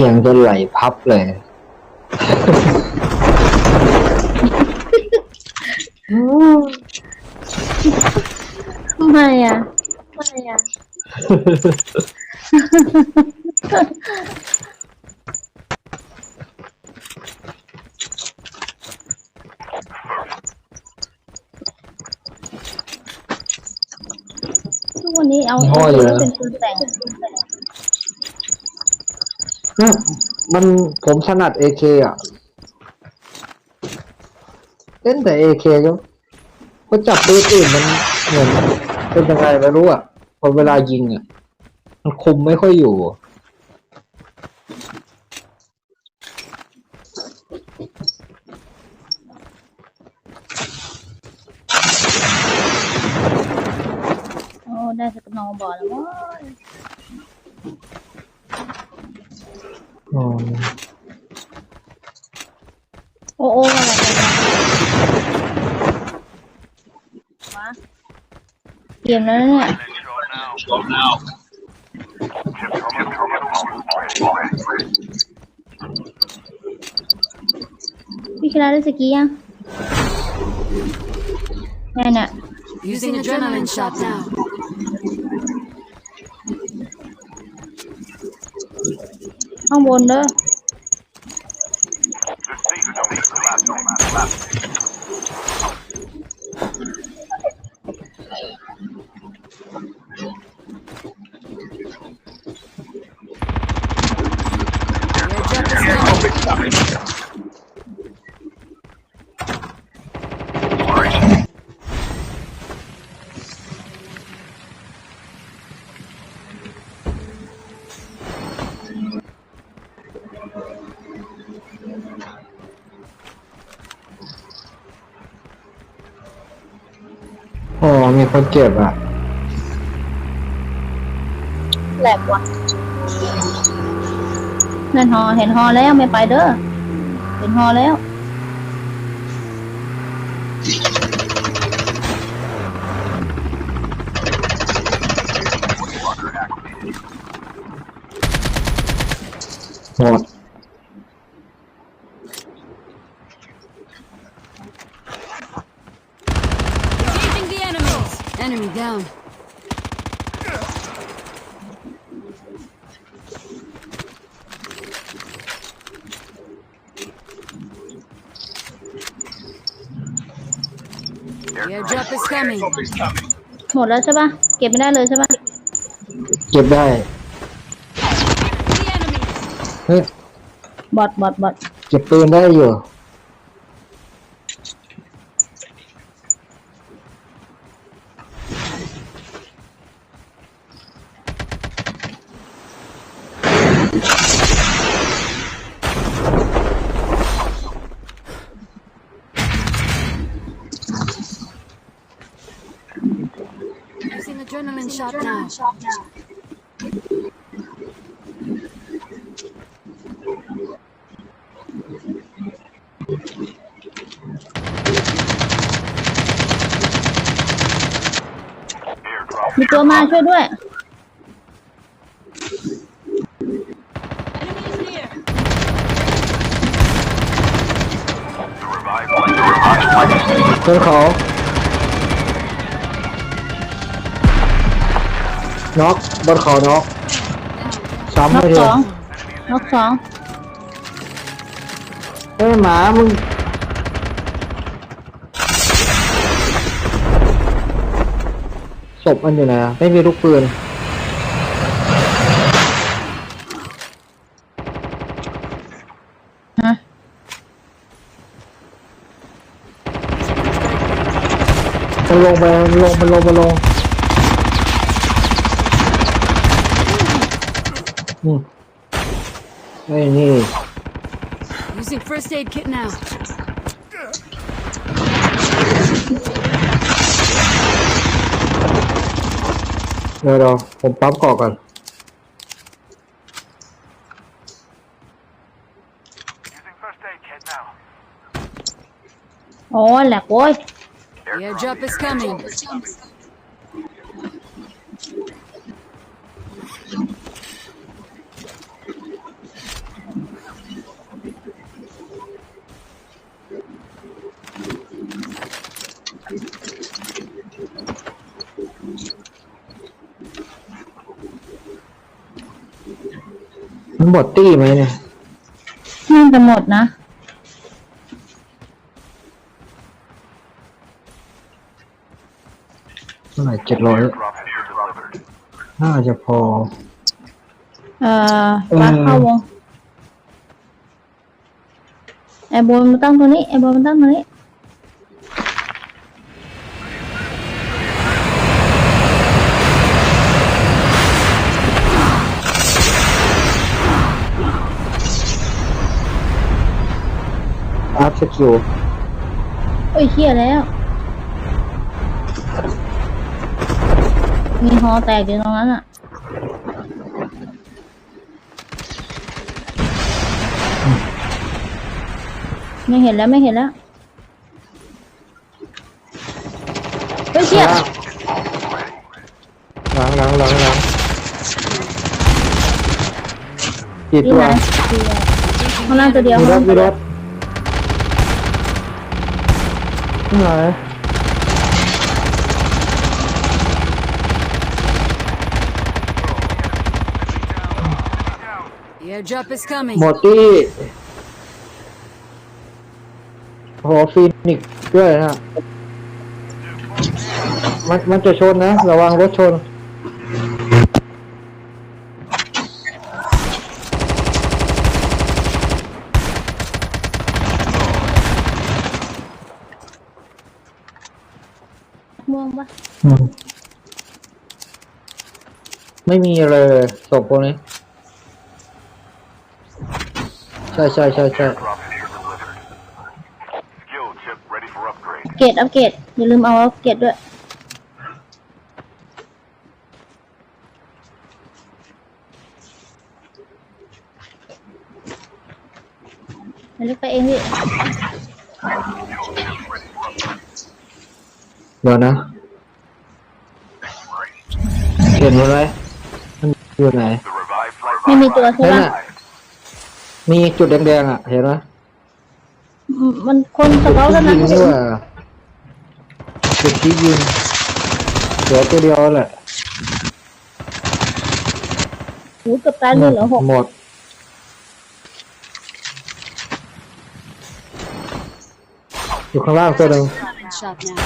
อียงจนไหลพับเลย ทำไมอะทำไมอะ ทุกวันนี้เอาห้อยอยู่นะ เป็นปืนแต่งเนี่ย มันผมถนัดเอเคอะ เล่นแต่เอเคก็ก็จับปืนอื่นมันเหมือนเป็นยังไงไม่รู้อะพอเวลายิงอะ มันคุมไม่ค่อยอยู่โอ้ได้สกนองบอลแล้วโว้ย อืม โอ้โอ้อะไรกันวะเกมแล้วเนี่ ยพี่คิราได้สกียังแน่น่ะ Using adrenaline shot now. ข้าง เจ็บอะ แหลกว่ะเห็นฮอเห็นฮอแล้วไม่ไปเด้อ เห็นฮอแล้ว หมด Engaging the enemies. Enemy down. The airdrop is coming. หมดแล้วใช่ปะเก็บไม่ได้เลยใช่ปะเก็บได้ The enemy. เฮ้ย บอดบอดบอดเก็บปืนได้อยู่ Using adrenaline shot now. มีตัวมาช่วยด้วยเพื่อนเขา บนเขาน็อกซ้ำน็อกไม่สเดียอวงน็อกสองเฮ้ยหมามึงศพมันอยู่ไหนอะไม่มีลูกปืนฮะมันลงไปมันลงมันลงมันลง อืมไอ้นี่ Using first aid kit now. เดี๋ยวเดี๋ยวผมปั๊มก่อก่อน Using first aid kit now. โอ้แหลกโว้ย The airdrop is coming. หมดตี้ไหมเนี่ยน่าจะหมดนะ เท่าไหร่เจ็ดร้อย Airdrop has been delivered. น่าจะพอ เอ่ออืมปลั๊กเข้าวง ไอ้บอลมันตั้งตัวนี้ ไอ้บอลมันตั้งตัวนี้ สกิลโอ้ยเชี่ยแล้ว มีฮอแตกอยู่ตรงนั้นอะ ไม่เห็นแล้วไม่เห็นแล้วเฮ้ยเชี่ยล้างล้างล้างล้างกี่ที่ตัวไหนข้างล่างตัวเดียวมีข้างรล่างถตัวมีเดียวรถที่ ไหน The airdrop is coming. หมดตี้โหฟีนิกซ์ด้วยนะมันมันจะชนนะ ระวังรถชน ม่วงปะ ไม่มีเลยศพพวกนี้ ใช่ใช่ใช่ใช่ Airdrop has been delivered. Skill chip ready for upgrade. เกตอัปเกรดอย่าลืมเอาอัปเกรดด้วยไปลึกไปเองพี่ เดี๋ยวนะ ไม่มีตัวใช่นั่นปะน่ะมีจุดแดงๆอะ เห็นไหมอืมมันคนสจุดเกาต์ที่เท่านั้ยินงนี่ว่าจุดที่ยิงเหลือตัวเดียวแหละหูเกับตายเลยเหรอหกหมด อยู่ข้างล่างตัวหนึ่ง Adrenaline shot now.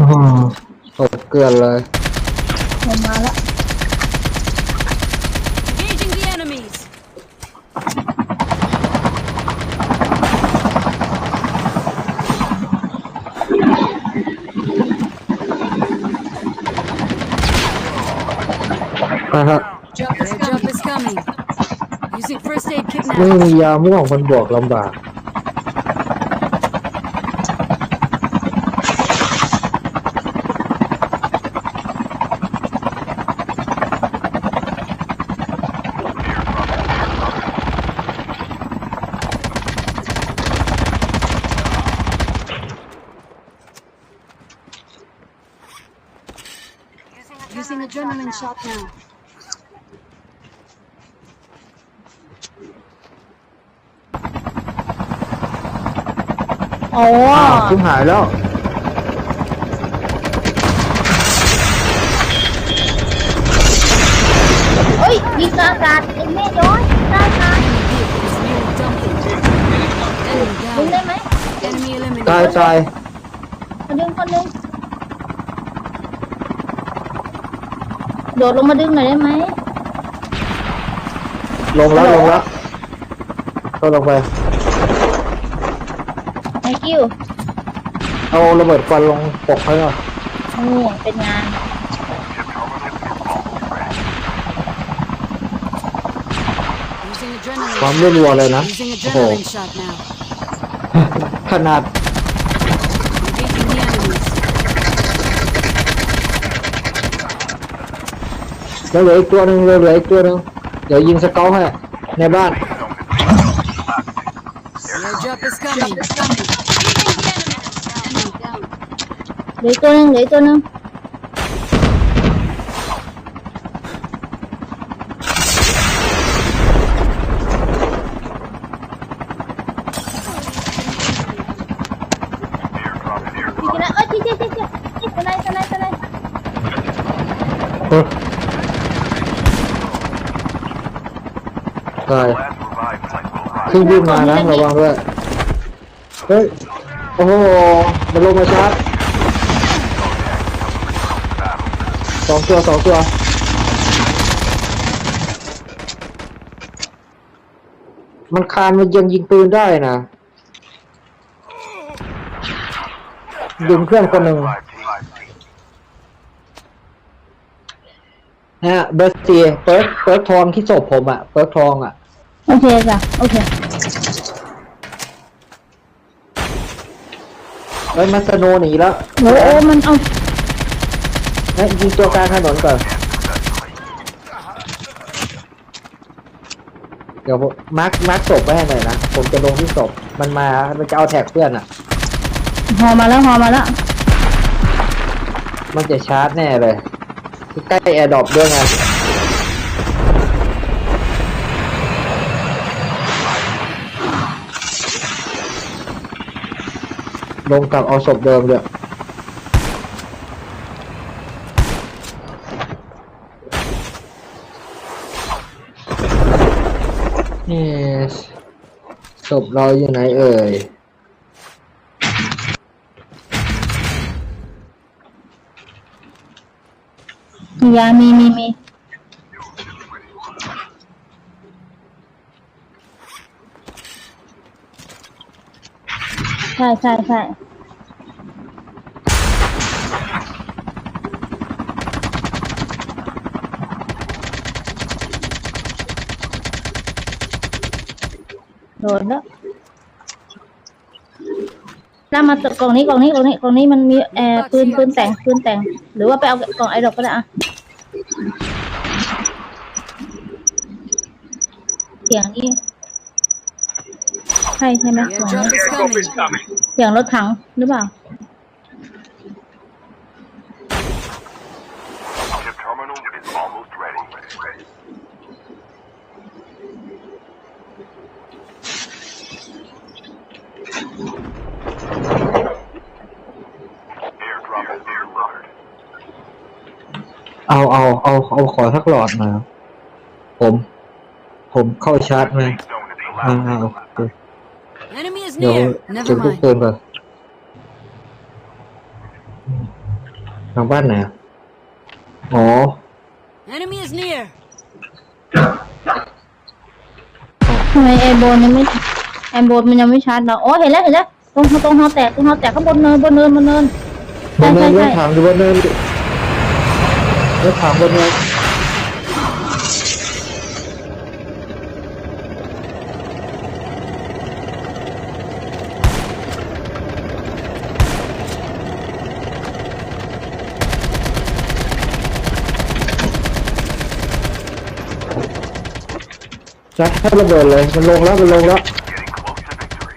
อ๋อ ตกเกลือนเลยผมมาแล้ว Engaging the enemies. นะฮะ The airdrop is coming. Using first aid kit ไม่ now. มียาม่วงมันบวกลำบาก Using adrenaline shot now. อ๋อ อ้าวชิบหายแล้ว เอ้ยยิงกลางอากาศไอ้แม่ย้อ ยกลางอากาศ Enemy vehicle is nearly dumping. Enemy ดึง down. ได้ไหม Enemy ตาย eliminated. ตายมาดึงคนหนึง โดดลงมาดึงหน่อยได้ไหมลงแล้วลงแล้วก็ลงไป thank you เอาระเบิดควันลงปกให้หน่อยนี่เป็นงาน Using adrenaline. ความรัวๆเลยนะ Using โอ้โห adrenaline shot now. ขนาด Engaging the enemies. แล้วเหลืออีกตัวหนึ่งเหลืออีกตัวหนึ่งเดี๋ยวยิงสเกลให้ในบ้าน The airdrop is coming. Enemy down. เหลืออกตัวหนึงเหลืออกตัวหนึงพี่ชนะเอ้ยเจ๊เจ๊เจ๊เจ๊สไนด์สไนด์สไนด์ เออตาย Last revived flight will arrive. ขึ้นวิ่งมานะระวังด้วยเฮ้ยโอ้โหมันลงมาชาร์จสองตัวสองตัวมันคานมันยังยิงปืนได้นะดึงเครื่องคนหนึ่ง Five teams. นะฮะเบอร์ซีเปิร์กเปิร์กทองที่ศพผมอะเปิร์กทองอะโอเคจ้ะโอเค ฮ้ยมันสโนว์หนีแล้วโอ้โอ้มันเอาเฮ้ยยิงตัวกลางถนนก่อน เดี๋ยวผมมาร์คมาร์คศพไว้ให้หน่อยนะ ผมจะลงที่ศพ มันมา มันจะเอาแท็กเพื่อนอะหอมาแล้วหอมาแล้วมันจะชาร์จแน่เลย ใกล้แอร์ดรอปด้วยไง ลงกลับเอาศพเดิมเลยนี่ศพเราอยู่ไหนเอ่ยมียามีมีมี ช่ใช่ใช่โดนแล้วน้ามาตกล่องนี้กล่องนี้กล่องนี้กล่องนี้มันมีแอร์ปืนปืนแต่งปืนแต่ง หรือว่าไปเอากล่องไอดอกก็ได้อะเสียงนี่ใช่ใช่ไหม The เสียง airdrop นี้ is coming. เสียงรถถังหรือเปล่า Chip terminal is almost ready. Airdrop has been delivered. เอาเอาเอาเอาขอสักหลอดมา ผม ผมเข้าชาร์จมา Zone is the อ่า last โอ zone. เค Enemy is เดี๋ยว near. เจะ Never ลูก mind. ปืนก่อนทางบ้านไหนอะอ๋อ Enemy is near. ทำไมแอร์โบนยังไม่แอร์โบนมันยังไม่ชาร์จเราอ๋อเห็นแล้วเห็นแล้วตรงตรงฮอแตกตรงฮอแตกข้างบนเนินบนเนินบนเนิน บนเนินใช่เลื่ใช่อนถางอยู่บนเนินเลื่อนถางบนเนิน จัดให้ระเบิดเลย มันลงแล้ว มันลงแล้ว Getting close to victory.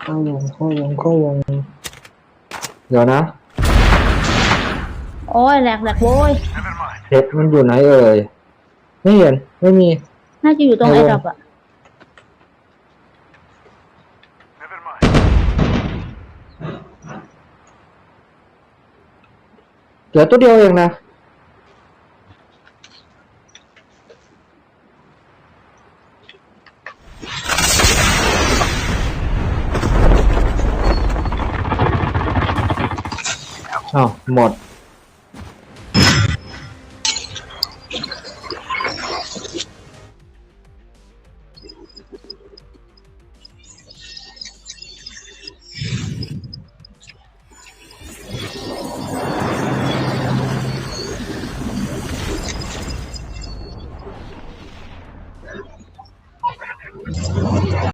เข้าวงเข้าวงเข้าวง เดี๋ยวนะโอ้ยแหลกแหลกโว้ย Never mind. เห็ดมันอยู่ไหนเอ่ย ไม่เห็น ไม่มี น่าจะอยู่ตรงในไอวงดอกอะ เหลือตัวเดียวเองนะ อ้าว หมด